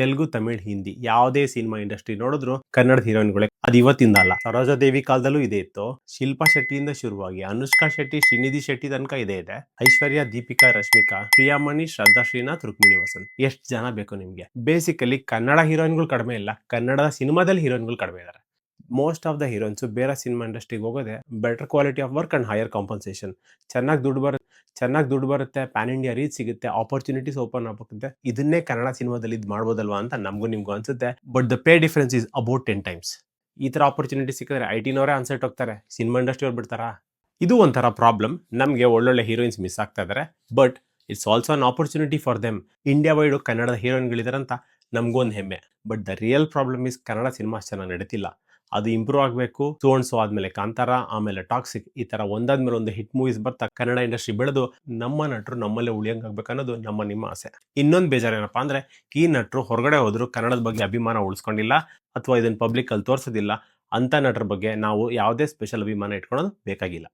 ತೆಲುಗು, ತಮಿಳ್, ಹಿಂದಿ ಯಾವುದೇ cinema industry ನೋಡಿದ್ರು ಕನ್ನಡದ ಹೀರೋಯಿನ್ಗಳೇ ಅದು ಇವತ್ತಿಂದ ಅಲ್ಲ. ಸರೋಜಾದೇವಿ ಕಾಲದಲ್ಲೂ ಇದೆ ಇತ್ತು. ಶಿಲ್ಪಾ ಶೆಟ್ಟಿಯಿಂದ ಶುರುವಾಗಿ ಅನುಷ್ಕಾ ಶೆಟ್ಟಿ, ಶ್ರೀನಿಧಿ ಶೆಟ್ಟಿ ತನಕ ಇದೆ ಇದೆ. ಐಶ್ವರ್ಯ, ದೀಪಿಕಾ, ರಶ್ಮಿಕಾ ಪ್ರಿಯಾಮಣಿ ಶ್ರದ್ಧಾ ಶ್ರೀನಾಥ್, ರುಕ್ಮಿಣಿ ವಸಂತ್. ಎಷ್ಟು ಜನ ಬೇಕು ನಿಮ್ಗೆ? ಬೇಸಿಕಲಿ ಕನ್ನಡ ಹೀರೋಯಿನ್ಗಳು ಕಡಿಮೆ ಇಲ್ಲ. ಕನ್ನಡದ ಸಿನಿಮಾದಲ್ಲಿ ಹೀರೋಯಿನ್ಗಳು ಕಡಿಮೆ ಇದ್ದಾರೆ ಮೋಸ್ಟ್ ಆಫ್ ದ ಹೀರೋಯಿನ್ಸ್ ಬೇರೆ ಸಿನಿಮಾ ಇಂಡಸ್ಟ್ರಿಗೆ ಹೋಗೋದೆ better quality of work and higher compensation ಚೆನ್ನಾಗಿ ದುಡ್ಡು ಬರುತ್ತೆ ಚೆನ್ನಾಗಿ ದುಡ್ಡು ಬರುತ್ತೆ ಪ್ಯಾನ್ ಇಂಡಿಯಾ ರೀಚ್ ಸಿಗುತ್ತೆ ಆಪರ್ಚುನಿಟೀಸ್ ಓಪನ್ ಆಗುತ್ತೆ ಇದನ್ನೇ ಕನ್ನಡ ಸಿನಿಮಾದಲ್ಲಿ ಇದು ಮಾಡ್ಬೋದಲ್ವಾ ಅಂತ ನಮಗೂ ನಿಮ್ಗೂ ಅನ್ಸುತ್ತೆ. But the pay difference is about ten times ಈ ಥರ ಆಪರ್ಚುನಿಟಿ ಸಿಕ್ಕಿದ್ರೆ ಐ ಟಿನವರೇ ಅನ್ಸೆಟ್ ಹೋಗ್ತಾರೆ. ಸಿನಿಮಾ ಇಂಡಸ್ಟ್ರಿ ಅವ್ರು ಬಿಡ್ತಾರಾ? ಇದು ಒಂಥರ ಪ್ರಾಬ್ಲಮ್ ನಮಗೆ ಒಳ್ಳೊಳ್ಳೆ ಹೀರೋಯಿನ್ಸ್ ಮಿಸ್ ಆಗ್ತಾ ಇದ್ದಾರೆ but it's also an opportunity for them India wide ಕನ್ನಡದ ಹೀರೋಯಿನ್ಗಳಿದಾರಂತ ನಮಗೂ ಒಂದು ಹೆಮ್ಮೆ. But the real problem is Kannada cinema ಚೆನ್ನಾಗಿ ನಡೀತಿಲ್ಲ. ಅದು ಇಂಪ್ರೂವ್ ಆಗಬೇಕು ಸೋಣಸು ಆದ್ಮೇಲೆ ಕಾಂತಾರ, ಆಮೇಲೆ ಟಾಕ್ಸಿಕ್ ಈ ತರ ಒಂದಾದ್ಮೇಲೆ ಒಂದು ಹಿಟ್ ಮೂವೀಸ್ ಬರ್ತಾ ಕನ್ನಡ ಇಂಡಸ್ಟ್ರಿ ಬೆಳೆದು ನಮ್ಮ ನಟರು ನಮ್ಮಲ್ಲೇ ಉಳಿಯಂಗಾಗಬೇಕು ಅನ್ನೋದು ನಮ್ಮ, ನಿಮ್ಮ ಆಸೆ. ಇನ್ನೊಂದು ಬೇಜಾರೇನಪ್ಪ ಅಂದ್ರೆ, ಈ ನಟರು ಹೊರಗಡೆ ಹೋದ್ರು ಕನ್ನಡದ ಬಗ್ಗೆ ಅಭಿಮಾನ ಉಳಿಸ್ಕೊಂಡಿಲ್ಲ ಅಥವಾ ಇದನ್ನ ಪಬ್ಲಿಕ್ ಅಲ್ಲಿ ತೋರಿಸೋದಿಲ್ಲ, ಅಂತ ನಟರ ಬಗ್ಗೆ ನಾವು ಯಾವುದೇ ಸ್ಪೆಷಲ್ ಅಭಿಮಾನ ಇಟ್ಕೊಳ್ಳೋದು ಬೇಕಾಗಿಲ್ಲ.